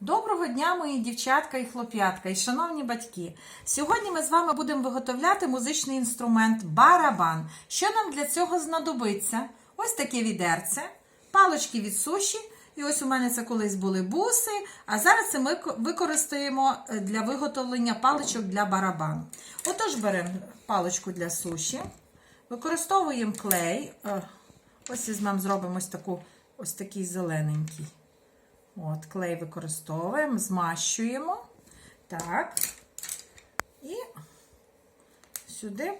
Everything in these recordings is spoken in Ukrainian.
Доброго дня, мої дівчатка і хлоп'ятка, і шановні батьки. Сьогодні ми з вами будемо виготовляти музичний інструмент барабан. Що нам для цього знадобиться? Ось таке відерце, палочки від суші. І ось у мене це колись були буси, а зараз це ми використаємо е, для виготовлення паличок для барабану. Отож, беремо паличку для суші, використовуємо клей. Е, Ось візьмемо, зробимо ось таку, ось такий зелененький. От, клей використовуємо, змащуємо. Так. І сюди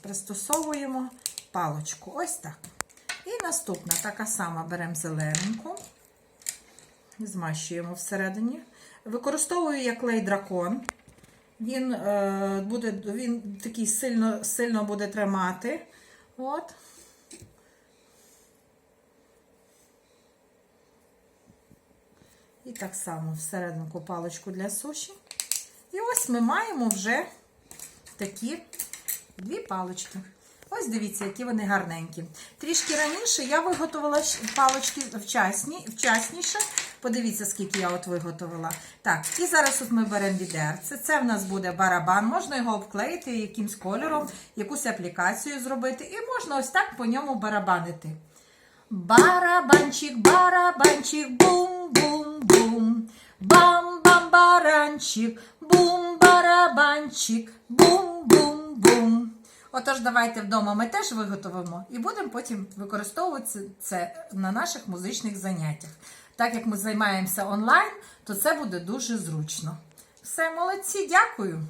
пристосовуємо паличку. Ось так. І наступна така сама беремо зелененьку, змащуємо всередині. Використовую я клей дракон. Він, е, буде, він такий сильно, сильно буде тримати. От. І так само всерединку паличку для суші. І ось ми маємо вже такі дві палички. Ось дивіться, які вони гарненькі. Трішки раніше я виготовила палички вчасні, вчасніше. Подивіться, скільки я от виготовила. Так, і зараз от ми беремо відерце. Це в нас буде барабан. Можна його обклеїти якимсь кольором, якусь аплікацію зробити. І можна ось так по ньому барабанити. Барабанчик, барабанчик, бум-бум-бум. Бам-бам-баранчик, бум-барабанчик, бум-бум-бум. Отож, давайте вдома ми теж виготовимо і будемо потім використовувати це на наших музичних заняттях. Так як ми займаємося онлайн, то це буде дуже зручно. Все, молодці, дякую!